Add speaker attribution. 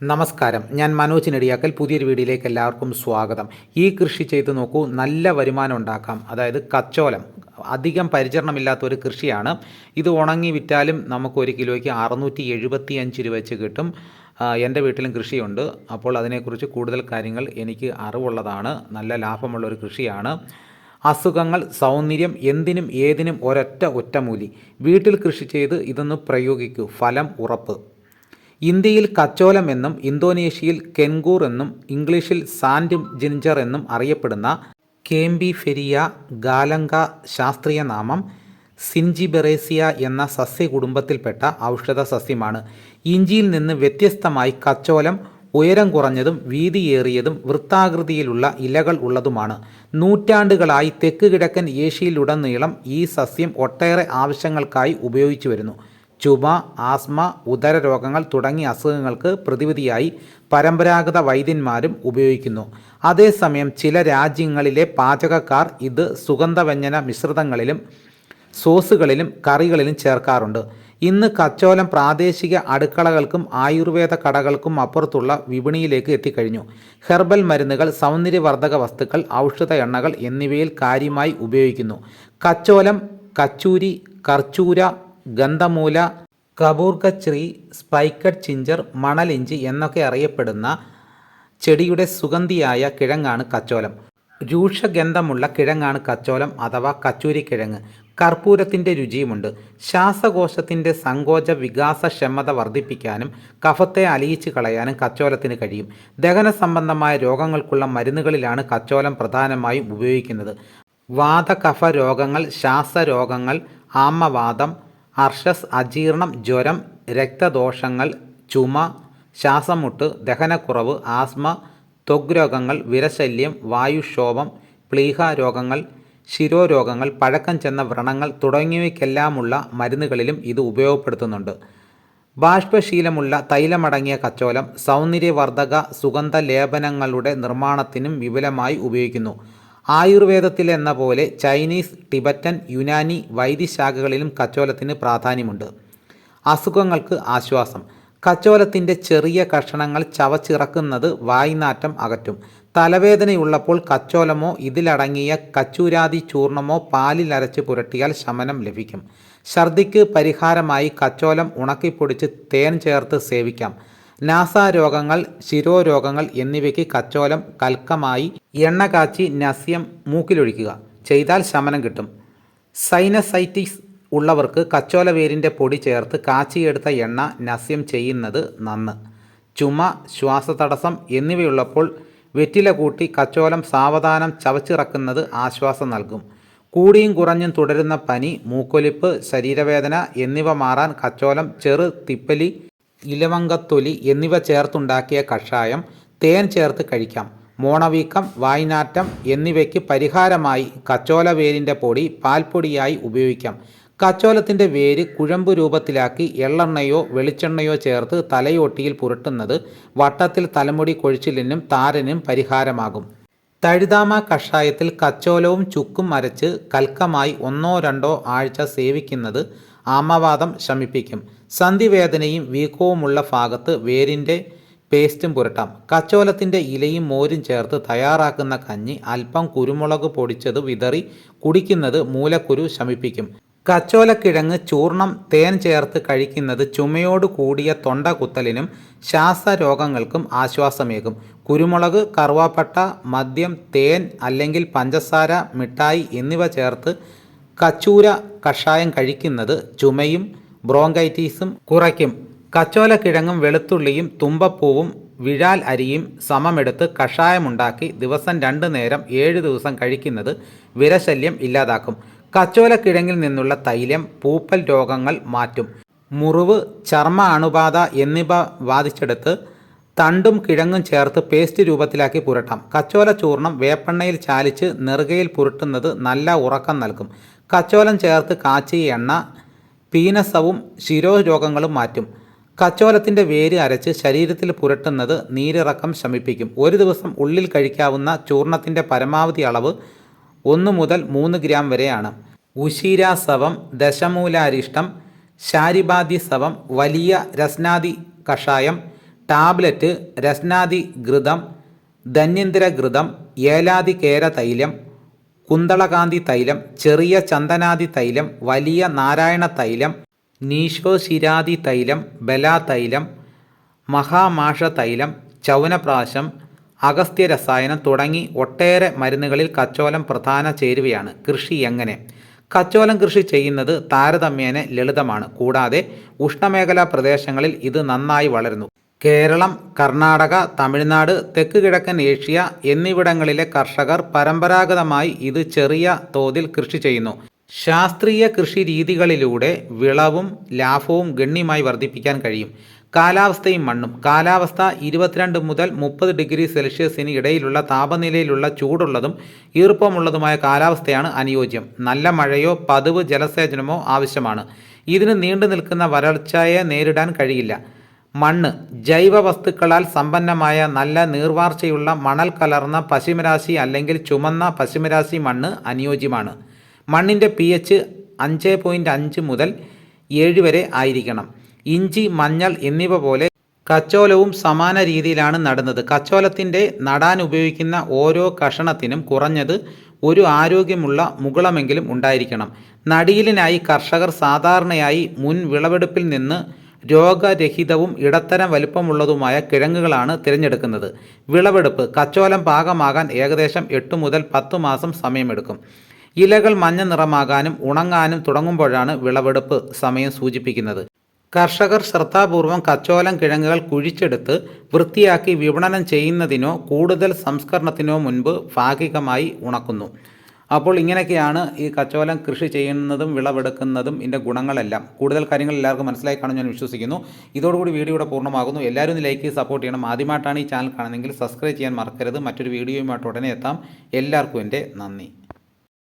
Speaker 1: നമസ്കാരം. ഞാൻ മനോജ് നെടിയാക്കൽ. പുതിയൊരു വീഡിയോയിലേക്ക് എല്ലാവർക്കും സ്വാഗതം. ഈ കൃഷി ചെയ്ത് നോക്കൂ നല്ല വരുമാനം ഉണ്ടാക്കാം. അതായത് കച്ചോലം. അധികം പരിചരണമില്ലാത്ത ഒരു കൃഷിയാണ്. ഇത് ഉണങ്ങി വിറ്റാലും നമുക്ക് ഒരു കിലോയ്ക്ക് അറുന്നൂറ്റി എഴുപത്തി അഞ്ച് രൂപ വെച്ച് കിട്ടും. എന്റെ വീട്ടിലും കൃഷിയുണ്ട്. അപ്പോൾ അതിനെക്കുറിച്ച് കൂടുതൽ കാര്യങ്ങൾ എനിക്ക് അറിവുള്ളതാണ്. നല്ല ലാഭമുള്ള ഒരു കൃഷിയാണ്. അസുഖങ്ങൾ സൗന്ദര്യം എന്തിനും ഏതിനും ഒരൊറ്റ ഒറ്റമൂലി. വീട്ടിൽ കൃഷി ചെയ്ത് ഇതൊന്ന് പ്രയോഗിക്കൂ. ഫലം ഉറപ്പ്. ഇന്ത്യയിൽ കച്ചോലം എന്നും ഇന്തോനേഷ്യയിൽ കെൻഗൂർ എന്നും ഇംഗ്ലീഷിൽ സാൻഡ് ജിഞ്ചർ എന്നും അറിയപ്പെടുന്ന കേംബിഫെരിയ ഗാലങ്ക ശാസ്ത്രീയ നാമം സിൻജിബെറേസിയ എന്ന സസ്യകുടുംബത്തിൽപ്പെട്ട ഔഷധ സസ്യമാണ്. ഇഞ്ചിയിൽ നിന്ന് വ്യത്യസ്തമായി കച്ചോലം ഉയരം കുറഞ്ഞതും വീതിയേറിയതും വൃത്താകൃതിയിലുള്ള ഇലകൾ ഉള്ളതുമാണ്. നൂറ്റാണ്ടുകളായി തെക്ക് കിഴക്കൻ ഏഷ്യയിലുടനീളം ഈ സസ്യം ഒട്ടേറെ ആവശ്യങ്ങൾക്കായി ഉപയോഗിച്ചു വരുന്നു ചുമ ആസ്മ ഉദര രോഗങ്ങൾ തുടങ്ങിയ അസുഖങ്ങൾക്ക് പ്രതിവിധിയായി പരമ്പരാഗത വൈദ്യന്മാരും ഉപയോഗിക്കുന്നു. അതേസമയം ചില രാജ്യങ്ങളിലെ പാചകക്കാർ ഇത് സുഗന്ധവ്യഞ്ജന മിശ്രിതങ്ങളിലും സോസുകളിലും കറികളിലും ചേർക്കാറുണ്ട്. ഇന്ന് കച്ചോലം പ്രാദേശിക അടുക്കളകൾക്കും ആയുർവേദ കടകൾക്കും അപ്പുറത്തുള്ള വിപണിയിലേക്ക് എത്തിക്കഴിഞ്ഞു. ഹെർബൽ മരുന്നുകൾ സൗന്ദര്യവർദ്ധക വസ്തുക്കൾ ഔഷധ എണ്ണകൾ എന്നിവയിൽ കാര്യമായി ഉപയോഗിക്കുന്നു. കച്ചോലം കച്ചൂരി കർച്ചൂര ഗന്ധമൂല കബൂർക്കശ്രീ സ്പൈക്കഡ് ചിഞ്ചർ മണലിഞ്ചി എന്നൊക്കെ അറിയപ്പെടുന്ന ചെടിയുടെ സുഗന്ധിയായ കിഴങ്ങാണ് കച്ചോലം. രൂക്ഷഗന്ധമുള്ള കിഴങ്ങാണ് കച്ചോലം അഥവാ കച്ചൂരിക്കിഴങ്ങ്. കർപ്പൂരത്തിന്റെ രുചിയുമുണ്ട്. ശ്വാസകോശത്തിന്റെ സങ്കോച വികാസക്ഷമത വർദ്ധിപ്പിക്കാനും കഫത്തെ അലിയിച്ച് കളയാനും കച്ചോലത്തിന് കഴിയും. ദഹന സംബന്ധമായ രോഗങ്ങൾക്കുള്ള മരുന്നുകളിലാണ് കച്ചോലം പ്രധാനമായും ഉപയോഗിക്കുന്നത്. വാതകഫ രോഗങ്ങൾ ശ്വാസരോഗങ്ങൾ ആമവാദം അർഷസ് അജീർണം ജ്വരം രക്തദോഷങ്ങൾ ചുമ ശ്വാസമുട്ട് ദഹനക്കുറവ് ആസ്മ ത്വഗ് രോഗങ്ങൾ വിരശല്യം വായുക്ഷോഭം പ്ലീഹ രോഗങ്ങൾ ശിരോരോഗങ്ങൾ പഴക്കം ചെന്ന വ്രണങ്ങൾ തുടങ്ങിയവയ്ക്കെല്ലാമുള്ള മരുന്നുകളിലും ഇത് ഉപയോഗപ്പെടുത്തുന്നുണ്ട്. ബാഷ്പശീലമുള്ള തൈലമടങ്ങിയ കച്ചോലം സൗന്ദര്യവർദ്ധക സുഗന്ധ ലേപനങ്ങളുടെ നിർമ്മാണത്തിനും വിപുലമായി ഉപയോഗിക്കുന്നു. ആയുർവേദത്തിലെന്ന പോലെ ചൈനീസ് ടിബറ്റൻ യുനാനി വൈദ്യശാഖകളിലും കച്ചോലത്തിന് പ്രാധാന്യമുണ്ട്. അസുഖങ്ങൾക്ക് ആശ്വാസം. കച്ചോലത്തിന്റെ ചെറിയ കഷണങ്ങൾ ചവച്ചിറക്കുന്നത് വായ്നാറ്റം അകറ്റും. തലവേദനയുള്ളപ്പോൾ കച്ചോലമോ ഇതിലടങ്ങിയ കച്ചൂരാതി ചൂർണമോ പാലിൽ അരച്ച് പുരട്ടിയാൽ ശമനം ലഭിക്കും. ഛർദിക്ക് പരിഹാരമായി കച്ചോലം ഉണക്കിപ്പൊടിച്ച് തേൻ ചേർത്ത് സേവിക്കാം. നാസാരോഗങ്ങൾ ശിരോരോഗങ്ങൾ എന്നിവയ്ക്ക് കച്ചോലം കൽക്കമായി എണ്ണ കാച്ചി നസ്യം മൂക്കിലൊഴിക്കുക. ചെയ്താൽ ശമനം കിട്ടും. സൈനസൈറ്റിസ് ഉള്ളവർക്ക് കച്ചോല വേരിന്റെ പൊടി ചേർത്ത് കാച്ചിയെടുത്ത എണ്ണ നസ്യം ചെയ്യുന്നത് നന്ന്. ചുമ ശ്വാസതടസ്സം എന്നിവയുള്ളപ്പോൾ വെറ്റില കൂട്ടി കച്ചോലം സാവധാനം ചവച്ചിറക്കുന്നത് ആശ്വാസം നൽകും. കൂടിയും കുറഞ്ഞും തുടരുന്ന പനി മൂക്കൊലിപ്പ് ശരീരവേദന എന്നിവ മാറാൻ കച്ചോലം ചെറു തിപ്പലി ഇലവങ്കത്തൊലി എന്നിവ ചേർത്തുണ്ടാക്കിയ കഷായം തേൻ ചേർത്ത് കഴിക്കാം. മോണവീക്കം വായ്നാറ്റം എന്നിവയ്ക്ക് പരിഹാരമായി കച്ചോല വേരിന്റെ പൊടി പാൽപ്പൊടിയായി ഉപയോഗിക്കാം. കച്ചോലത്തിന്റെ വേര് കുഴമ്പ് രൂപത്തിലാക്കി എള്ളെണ്ണയോ വെളിച്ചെണ്ണയോ ചേർത്ത് തലയോട്ടിയിൽ പുരട്ടുന്നത് വട്ടത്തിൽ തലമുടി കൊഴിച്ചിലിനും താരനും പരിഹാരമാകും. തഴുതാമ കഷായത്തിൽ കച്ചോലവും ചുക്കും അരച്ച് കൽക്കമായി ഒന്നോ രണ്ടോ ആഴ്ച സേവിക്കുന്നത് ആമവാദം ശമിപ്പിക്കും. സന്ധിവേദനയും വീക്കവുമുള്ള ഭാഗത്ത് വേരിന്റെ പേസ്റ്റും പുരട്ടാം. കച്ചോലത്തിന്റെ ഇലയും മോരും ചേർത്ത് തയ്യാറാക്കുന്ന കഞ്ഞി അല്പം കുരുമുളക് പൊടിച്ചത് വിതറി കുടിക്കുന്നത് മൂലക്കുരു ശമിപ്പിക്കും. കച്ചോലക്കിഴങ്ങ് ചൂർണം തേൻ ചേർത്ത് കഴിക്കുന്നത് ചുമയോട് കൂടിയ തൊണ്ട കുത്തലിനും ശ്വാസരോഗങ്ങൾക്കും ആശ്വാസമേകും. കുരുമുളക് കറുവാപ്പട്ട മദ്യം തേൻ അല്ലെങ്കിൽ പഞ്ചസാര മിഠായി എന്നിവ ചേർത്ത് കച്ചൂര കഷായം കഴിക്കുന്നത് ചുമയും ബ്രോങ്കൈറ്റീസും കുറയ്ക്കും. കച്ചോലക്കിഴങ്ങും വെളുത്തുള്ളിയും തുമ്പപ്പൂവും വിഴാൽ അരിയും സമമെടുത്ത് കഷായമുണ്ടാക്കി ദിവസം രണ്ട് നേരം ഏഴ് ദിവസം കഴിക്കുന്നത് വിരശല്യം ഇല്ലാതാക്കും. കച്ചോലക്കിഴങ്ങിൽ നിന്നുള്ള തൈലം പൂപ്പൽ രോഗങ്ങൾ മാറ്റും. മുറിവ് ചർമ്മ അണുബാധ എന്നിവ ബാധിച്ചെടുത്ത് തണ്ടും കിഴങ്ങും ചേർത്ത് പേസ്റ്റ് രൂപത്തിലാക്കി പുരട്ടാം. കച്ചോല ചൂർണം വേപ്പെണ്ണയിൽ ചാലിച്ച് നെറുകയിൽ പുരട്ടുന്നത് നല്ല ഉറക്കം നൽകും. കച്ചോലം ചേർത്ത് കാച്ചിയ എണ്ണ പീനസവും ശിരോരോഗങ്ങളും മാറ്റും. കച്ചോലത്തിന്റെ വേര് അരച്ച് ശരീരത്തിൽ പുരട്ടുന്നത് നീരിറക്കം ശമിപ്പിക്കും. ഒരു ദിവസം ഉള്ളിൽ കഴിക്കാവുന്ന ചൂർണത്തിന്റെ പരമാവധി അളവ് ഒന്ന് മുതൽ മൂന്ന് ഗ്രാം വരെയാണ്. ഉശീരാസവം ദശമൂലാരിഷ്ടം ശാരിബാദ്യസവം വലിയ രസ്നാദി കഷായം ടാബ്ലറ്റ് രസ്നാദി ഘൃതം ധന്യന്തിര ഘൃതം ഏലാദി കേര തൈലം കുന്തളകാന്തി തൈലം ചെറിയ ചന്ദനാദി തൈലം വലിയ നാരായണ തൈലം നീശോശിരാദി തൈലം ബലാതൈലം മഹാമാഷ തൈലം ചൗനപ്രാശം അഗസ്ത്യ രസായനം തുടങ്ങി ഒട്ടേറെ മരുന്നുകളിൽ കച്ചോലം പ്രധാന ചേരുവയാണ് കൃഷി എങ്ങനെ. കച്ചോലം കൃഷി ചെയ്യുന്നത് താരതമ്യേന ലളിതമാണ്. കൂടാതെ ഉഷ്ണമേഖലാ പ്രദേശങ്ങളിൽ ഇത് നന്നായി വളരുന്നു. കേരളം കർണാടക തമിഴ്നാട് തെക്ക് കിഴക്കൻ ഏഷ്യ എന്നിവിടങ്ങളിലെ കർഷകർ പരമ്പരാഗതമായി ഇത് ചെറിയ തോതിൽ കൃഷി ചെയ്യുന്നു. ശാസ്ത്രീയ കൃഷി രീതികളിലൂടെ വിളവും ലാഭവും ഗണ്യമായി വർദ്ധിപ്പിക്കാൻ കഴിയും. കാലാവസ്ഥയും മണ്ണും. കാലാവസ്ഥ ഇരുപത്തിരണ്ട് മുതൽ മുപ്പത് ഡിഗ്രി സെൽഷ്യസിന് ഇടയിലുള്ള താപനിലയിലുള്ള ചൂടുള്ളതും ഈർപ്പമുള്ളതുമായ കാലാവസ്ഥയാണ് അനുയോജ്യം. നല്ല മഴയോ പതിവ് ജലസേചനമോ ആവശ്യമാണ്. ഇതിന് നീണ്ടു നിൽക്കുന്ന വരൾച്ചയെ നേരിടാൻ കഴിയില്ല. മണ്ണ് ജൈവ വസ്തുക്കളാൽ സമ്പന്നമായ നല്ല നീർവാർച്ചയുള്ള മണൽ കലർന്ന പശുമരാശി അല്ലെങ്കിൽ ചുമന്ന പശുമരാശി മണ്ണ് അനുയോജ്യമാണ്. മണ്ണിന്റെ പി എച്ച് അഞ്ച് പോയിന്റ് അഞ്ച് മുതൽ ഏഴ് വരെ ആയിരിക്കണം. ഇഞ്ചി മഞ്ഞൾ എന്നിവ പോലെ കച്ചോലവും സമാന രീതിയിലാണ് നടുന്നത്. കച്ചോലത്തിന്റെ നടാൻ ഉപയോഗിക്കുന്ന ഓരോ കഷണത്തിനും കുറഞ്ഞത് ഒരു ആരോഗ്യമുള്ള മുകുളമെങ്കിലും ഉണ്ടായിരിക്കണം. നടീലിനായി കർഷകർ സാധാരണയായി മുൻ വിളവെടുപ്പിൽ നിന്ന് രോഗരഹിതവും ഇടത്തരം വലുപ്പമുള്ളതുമായ കിഴങ്ങുകളാണ് തിരഞ്ഞെടുക്കുന്നത്. വിളവെടുപ്പ് കച്ചോലം പാകമാകാൻ ഏകദേശം എട്ട് മുതൽ പത്ത് മാസം സമയമെടുക്കും. ഇലകൾ മഞ്ഞ നിറമാകാനും ഉണങ്ങാനും തുടങ്ങുമ്പോഴാണ് വിളവെടുപ്പ് സമയം സൂചിപ്പിക്കുന്നത്. കർഷകർ ശ്രദ്ധാപൂർവം കച്ചോലം കിഴങ്ങുകൾ കുഴിച്ചെടുത്ത് വൃത്തിയാക്കി വിപണനം ചെയ്യുന്നതിനോ കൂടുതൽ സംസ്കരണത്തിനോ മുൻപ് ഭാഗികമായി ഉണക്കുന്നു. അപ്പോൾ ഇങ്ങനെയൊക്കെയാണ് ഈ കച്ചോലം കൃഷി ചെയ്യുന്നതും വിളവെടുക്കുന്നതും ഇതിന്റെ ഗുണങ്ങളെല്ലാം. കൂടുതൽ കാര്യങ്ങൾ എല്ലാവർക്കും മനസ്സിലായി കാണും ഞാൻ വിശ്വസിക്കുന്നു. ഇതോടുകൂടി വീഡിയോ ഇവിടെ പൂർണമാകുന്നു. എല്ലാവരും ഒന്ന് ലൈക്ക് സപ്പോർട്ട് ചെയ്യണം. ആദ്യമായിട്ടാണ് ഈ ചാനൽ കാണുന്നതെങ്കിൽ സബ്സ്ക്രൈബ് ചെയ്യാൻ മറക്കരുത്. മറ്റൊരു വീഡിയോയുമായിട്ട് ഉടനെ എത്താം. എല്ലാവർക്കും എന്റെ നന്ദി.